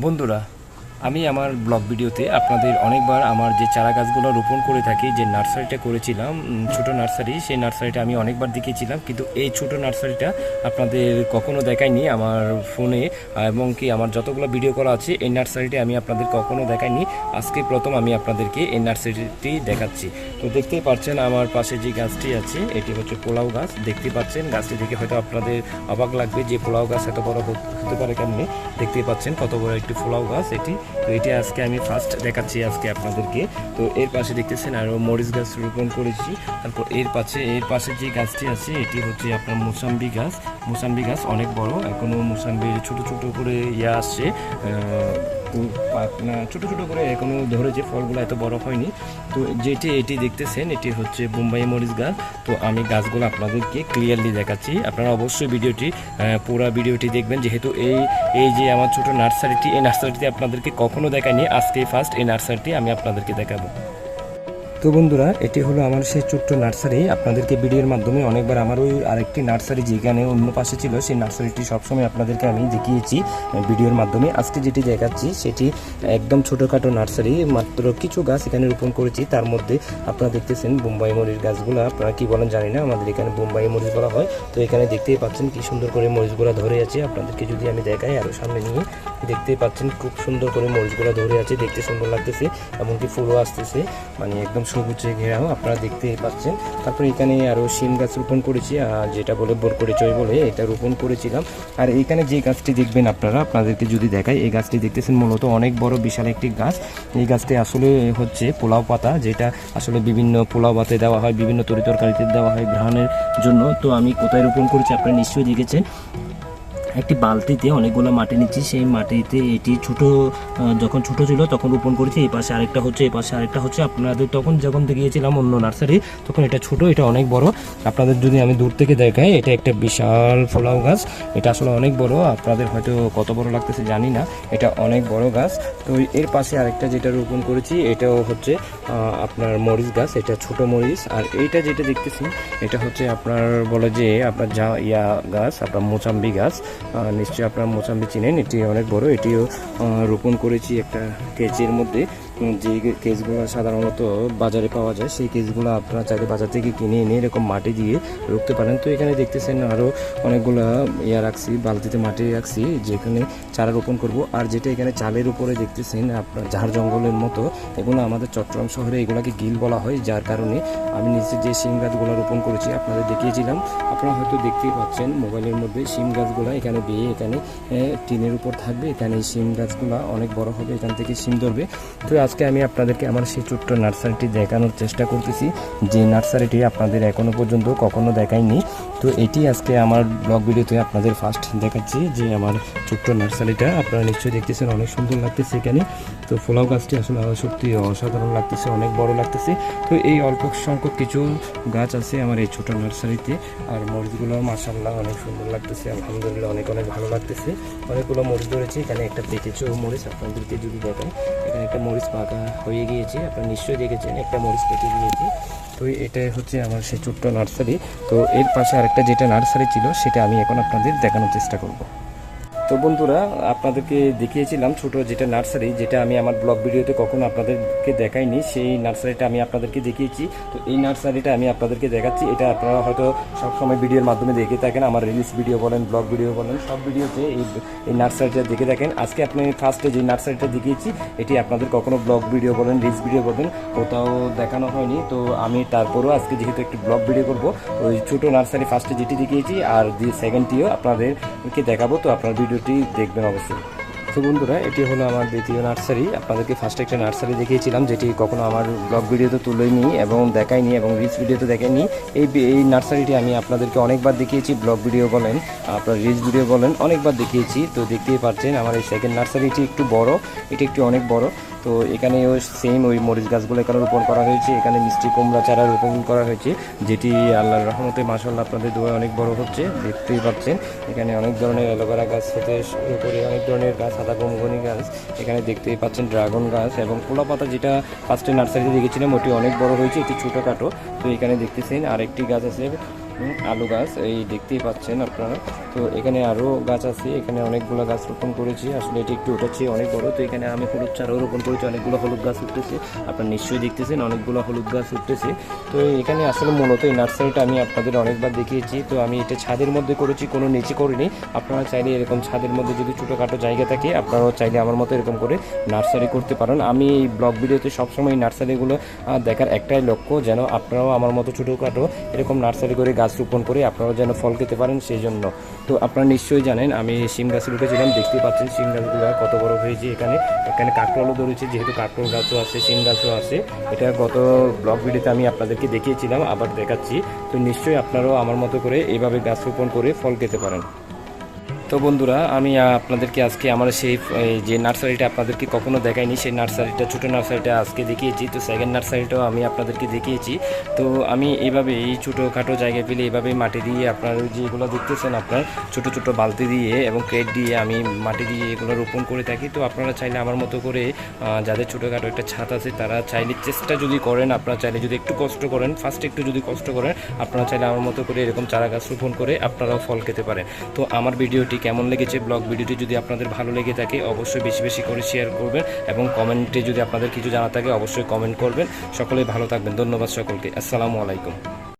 বন্ধুরা আমি আমার ব্লগ ভিডিওতে আপনাদের অনেকবার আমার যে চারা গাছগুলো রোপণ করে থাকি, যে নার্সারিটা করেছিলাম ছোট নার্সারি, সেই নার্সারিটা আমি অনেকবার দেখেছিলাম কিন্তু এই ছোট নার্সারিটা আপনাদের কখনো দেখায়নি আমার ফোনে, এবং কি আমার যতগুলো ভিডিও করা আছে, এই নার্সারিটি আমি আপনাদের কখনো দেখাইনি। আজকে প্রথম আমি আপনাদেরকে এই নার্সারিটি দেখাচ্ছি। তো দেখতেই পাচ্ছেন আমার পাশে যে গাছটি আছে, এটি হচ্ছে পোলাও গাছ। দেখতে পাচ্ছেন, গাছটি দেখে হয়তো আপনাদের অবাক লাগবে যে পোলাও গাছ এত বড় হতে- পারে কেমনি। দেখতেই পাচ্ছেন কত বড় একটি পোলাও গাছ এটি। তো এটা আজকে আমি ফার্স্ট দেখাচ্ছি আজকে আপনাদেরকে। তো এর পাশে দেখতেছেন আরও মরিচ গাছ রোপণ করেছি। তারপর এর পাশে এর পাশে যে গাছটি আছে, এটি হচ্ছে আপনার মোসাম্বি গাছ। মোসাম্বি গাছ অনেক বড় এখনও মোসাম্বির ছোট ছোট করে ইয়ে আসছে। ছোট ছোটো করে এখনও ধরেছে, ফলগুলো এত বড় হয়নি। তো যেটি এটি দেখতেছেন, এটি হচ্ছে বোম্বাই মরিচ গাছ। তো আমি গাছগুলো আপনাদেরকে ক্লিয়ারলি দেখাচ্ছি। আপনারা অবশ্যই ভিডিওটি পুরা ভিডিওটি দেখবেন। যেহেতু এই এই যে আমার ছোটো নার্সারিটি, এই নার্সারিটি আপনাদেরকে কখনো দেখায়নি আজকে ফার্স্ট এই নার্সারিটি আমি আপনাদেরকে দেখাবো। তো বন্ধুরা, এটি হলো আমার সেই ছোট্ট নার্সারি। আপনাদেরকে ভিডিওর মাধ্যমে অনেকবার আমার ওই আরেকটি নার্সারি যেখানে অন্য পাশে ছিল, সেই নার্সারিটি সবসময় আপনাদেরকে আমি দেখিয়েছি ভিডিওর মাধ্যমে। আজকে যেটি দেখাচ্ছি, সেটি একদম ছোটোখাটো নার্সারি, মাত্র কিছু গাছ এখানে রোপণ করেছি। তার মধ্যে আপনারা দেখতেছেন বোম্বাই মরিচ গাছগুলো। আপনারা কি বলেন জানি না, আমাদের এখানে বোম্বাই মরিচ বলা হয়। তো এখানে দেখতেই পাচ্ছেন কি সুন্দর করে মরিচগুলো ধরে আছে। আপনাদেরকে যদি আমি দেখাই আরও সামনে নিয়ে। দেখতেই পাচ্ছেন, খুব সুন্দর করে মরিচগুলো ধরে আছে, দেখতে সুন্দর লাগতেছে, এমনকি ফুলও আসতেছে। মানে একদম সবুজে ঘেরাও, আপনারা দেখতেই পাচ্ছেন। তারপরে এখানে আরও শিম গাছ রোপণ করেছি যেটা বলে বোরকড়ি চই বলে, এটা রোপণ করেছিলাম। আর এখানে যে গাছটি দেখবেন আপনারা, আপনাদেরকে যদি দেখাই, এই গাছটি দেখতেছেন মূলত অনেক বড় বিশাল একটি গাছ। এই গাছটি আসলে হচ্ছে পোলাও পাতা, যেটা আসলে বিভিন্ন পোলাও পাতে দেওয়া হয়, বিভিন্ন তরিতরকারিতে দেওয়া হয় ঘ্রাণের জন্য। তো আমি কোথায় রোপণ করেছি, আপনারা নিশ্চয়ই দেখেছেন। একটি বালতিতে অনেকগুলো মাটি নিচ্ছি। সেই মাটিতে এটি ছোট যখন ছোট ছিল তখন রোপণ করেছি। এই পাশে আরেকটা হচ্ছে, এই পাশে আরেকটা হচ্ছে। আপনাদের তখন যখন গিয়েছিলাম অন্য নার্সারি, তখন এটা ছোট, এটা অনেক বড়। আপনাদের যদি আমি দূর থেকে দেখাই, এটা একটা বিশাল ফলাও গাছ। এটা আসলে অনেক বড়, আপনাদের হয়তো কত বড় লাগতেছে জানি না। এটা অনেক বড় গাছ। তো এর পাশে আরেকটা যেটা রোপণ করেছি, এটাও হচ্ছে আপনার মরিচ গাছ। এটা ছোট মরিচ। আর এইটা যেটা দেখতেছি, এটা হচ্ছে আপনার বলে যে, আপনার যা ইয়া গাছ, আপনার মোচাম্বি গাছ নিশ্চয়ই আপনারা মোচাম্বি চিনেন। এটি অনেক বড়। এটিও রোপণ করেছি একটা কেচের মধ্যে। যে কেজগুলো সাধারণত বাজারে পাওয়া যায়, সেই কেজগুলো আপনারা চাইলে বাজার থেকে কিনে এনে এরকম মাটি দিয়ে রুখতে পারেন। তো এখানে দেখতেছেন আরও অনেকগুলো ইয়া রাখছি, বালতিতে মাটি রাখছি, যেখানে চারা রোপণ করব। আর যেটা এখানে চালের উপরে দেখতেছেন আপনার ঝাড় জঙ্গলের মতো, এগুলো আমাদের চট্টগ্রাম শহরে এগুলোকে গিল বলা হয়, যার কারণে আমি নিচে যে শিম গাছগুলো রোপণ করেছি আপনাদের দেখিয়েছিলাম। আপনারা হয়তো দেখতেই পাচ্ছেন মোবাইলের মধ্যে শিম গাছগুলো এখানে বেয়ে এখানে টিনের উপর থাকবে। এখানে শিম গাছগুলো অনেক বড় হবে, এখান থেকে শিম ধরবে। তো আজকে আমি আপনাদেরকে আমার সেই ছোট্ট নার্সারিটি দেখানোর চেষ্টা করতেছি। যে নার্সারিটি আপনাদের এখনও পর্যন্ত কখনো দেখাইনি। তো এটি আজকে আমার ব্লগ ভিডিওতে আপনাদের ফার্স্ট দেখাচ্ছি যে আমার ছোট্ট নার্সারিটা। আপনারা নিশ্চয়ই দেখতেছেন, অনেক সুন্দর লাগতেছে এখানে। তো ফোলাও গাছটি আসলে সত্যি অসাধারণ লাগতেছে, অনেক বড় লাগতেছে। তো এই অল্প সংখ্যক কিছু গাছ আছে আমার এই ছোট নার্সারিতে। আর মরিচগুলো মাসাল্লাহ অনেক সুন্দর লাগতেছে, আলহামদুলিল্লাহ অনেক অনেক ভালো লাগতেছে। অনেকগুলো মরিচ ধরেছে, এখানে একটা পেকেছে মরিচ, আপনাদেরকে যদি দেখাই, এখানে একটা মরিচ পাকা হয়ে গিয়েছে, আপনারা নিশ্চয়ই দেখেছেন, একটা মরিচ পেটে গিয়েছে তো এটা হচ্ছে আমার সেই ছোট্ট নার্সারি। তো এর পাশে আরেকটা যেটা নার্সারি ছিল, সেটা আমি এখন আপনাদের দেখানোর চেষ্টা করব। তো বন্ধুরা, আপনাদেরকে দেখিয়েছিলাম ছোট যেটা নার্সারি, যেটা আমি আমার ব্লগ ভিডিওতে কখনো আপনাদেরকে দেখাইনি, সেই নার্সারিটা আমি আপনাদেরকে দেখিয়েছি। তো এই নার্সারিটা আমি আপনাদেরকে দেখাচ্ছি, এটা আপনারা হয়তো সবসময় ভিডিওর মাধ্যমে দেখে থাকেন, আমার রিলিজ ভিডিও বলেন ব্লগ ভিডিও বলেন, সব ভিডিওতে এই এই নার্সারিটা দেখে থাকেন। আজকে আপনি ফার্স্টে যে নার্সারিটা দেখিয়েছি, এটি আপনাদের কখনো ব্লগ ভিডিও বলেন রিলস ভিডিও বলেন, কোথাও দেখানো হয়নি। তো আমি তারপরেও আজকে যেহেতু একটি ব্লগ ভিডিও করব, ওই ছোটো নার্সারি ফার্স্টে যেটি দেখিয়েছি, আর দি সেকেন্ডটিও আপনাদেরকে দেখাবো। তো আপনার ভিডিওটি দেখবেন অবশ্যই। তো বন্ধুরা, এটি হলো আমার দ্বিতীয় নার্সারি। আপনাদেরকে ফার্স্ট একটা নার্সারি দেখিয়েছিলাম, যেটি কখনো আমার ব্লগ ভিডিওতে তুলেনি এবং দেখাইনি এবং রিলস ভিডিওতে দেখাইনি এই এই নার্সারিটি আমি আপনাদেরকে অনেকবার দেখিয়েছি ব্লগ ভিডিও বলেন, আপনার রিলস ভিডিও বলেন, অনেকবার দেখিয়েছি। তো দেখতেই পাচ্ছেন, আমার এই সেকেন্ড নার্সারিটি একটু বড়, এটি একটু অনেক বড়। তো এখানে ওই সেম ওই মরিচ গাছগুলো এখানে রোপণ করা হয়েছে। এখানে মিষ্টি কুমড়া চারা রোপণ করা হয়েছে, যেটি আল্লাহর রহমতে মাসাল্লাহ আপনাদের দোয়া অনেক বড় হচ্ছে, দেখতেই পাচ্ছেন। এখানে অনেক ধরনের অ্যালোভেরা গাছ থেকে শুরু করে অনেক ধরনের গাছ, সাদা গমগনি গাছ, এখানে দেখতেই পাচ্ছেন ড্রাগন গাছ এবং পোলা পাতা যেটা ফার্স্টে নার্সারিতে দেখেছিলাম, ওটি অনেক বড় হয়েছে একটি ছোটোখাটো। তো এখানে দেখতেছেন আরেকটি গাছ আছে আলু গাছ, এই দেখতেই পাচ্ছেন আপনারা। তো এখানে আরও গাছ আছে, এখানে অনেকগুলো গাছ রোপণ করেছি। আসলে এটি একটু উঠেছে অনেক বড়। তো এখানে আমি হলুদ চারাও রোপণ করেছি, অনেকগুলো হলুদ গাছ উঠতেছে। আপনারা নিশ্চয়ই দেখতেছেন অনেকগুলো হলুদ গাছ উঠতেছে। তো এখানে আসলে মূলত এই নার্সারিটা আমি আপনাদের অনেকবার দেখিয়েছি। তো আমি এটা ছাদের মধ্যে করেছি, কোনো নিচে করিনি। আপনারা চাইলে এরকম ছাদের মধ্যে যদি ছোটোখাটো জায়গা থাকে, আপনারাও চাইলে আমার মতো এরকম করে নার্সারি করতে পারেন। আমি এই ব্লগ ভিডিওতে সবসময় এই নার্সারিগুলো দেখার একটাই লক্ষ্য, যেন আপনারাও আমার মতো ছোটোখাটো এরকম নার্সারি করে গাছ রোপণ করে আপনারা যেন ফল খেতে পারেন সেই জন্য তো আপনারা নিশ্চয়ই জানেন, আমি সিম গাছ রুখেছিলাম দেখতে পাচ্ছেন সিম গাছগুলো কত বড় হয়েছে এখানে। এখানে কাঁকরোলও ধরেছে, যেহেতু কাঁকরোল গাছও আছে সিম গাছও আছে। এটা গত ব্লগ ভিডিওতে আমি আপনাদেরকে দেখিয়েছিলাম, আবার দেখাচ্ছি। তো নিশ্চয়ই আপনারাও আমার মতো করে এইভাবে গাছ রোপণ করে ফল খেতে পারেন। তো বন্ধুরা, আমি আপনাদেরকে আজকে আমার সেই যে নার্সারিটা আপনাদেরকে কখনো দেখাইনি, সেই নার্সারিটা, ছোটো নার্সারিটা আজকে দেখিয়েছি, তো সেকেন্ড নার্সারিটাও আমি আপনাদেরকে দেখিয়েছি। তো আমি এইভাবে এই ছোটোখাটো জায়গায় পেলে এইভাবে মাটি দিয়ে আপনার যেগুলো দেখতেছেন আপনার, ছোট ছোট বালতি দিয়ে এবং ক্রেট দিয়ে আমি মাটি দিয়ে এগুলো রোপণ করে থাকি। তো আপনারা চাইলে আমার মতো করে যাদের ছোটোখাটো একটা ছাদ আছে, তারা চাইলে চেষ্টা যদি করেন, আপনারা চাইলে যদি একটু কষ্ট করেন ফার্স্ট একটু যদি কষ্ট করেন, আপনারা চাইলে আমার মতো করে এরকম চারা গাছ রোপণ করে আপনারাও ফল খেতে পারেন। তো আমার ভিডিওটি কেমন লেগেছে ব্লগ ভিডিওটি যদি আপনাদের ভালো লেগে থাকে, অবশ্যই বেশি বেশি করে শেয়ার করবেন এবং কমেন্টে যদি আপনাদের কিছু জানা থাকে, অবশ্যই কমেন্ট করবেন। সকলেই ভালো থাকবেন। ধন্যবাদ সকলকে। আসসালামু আলাইকুম।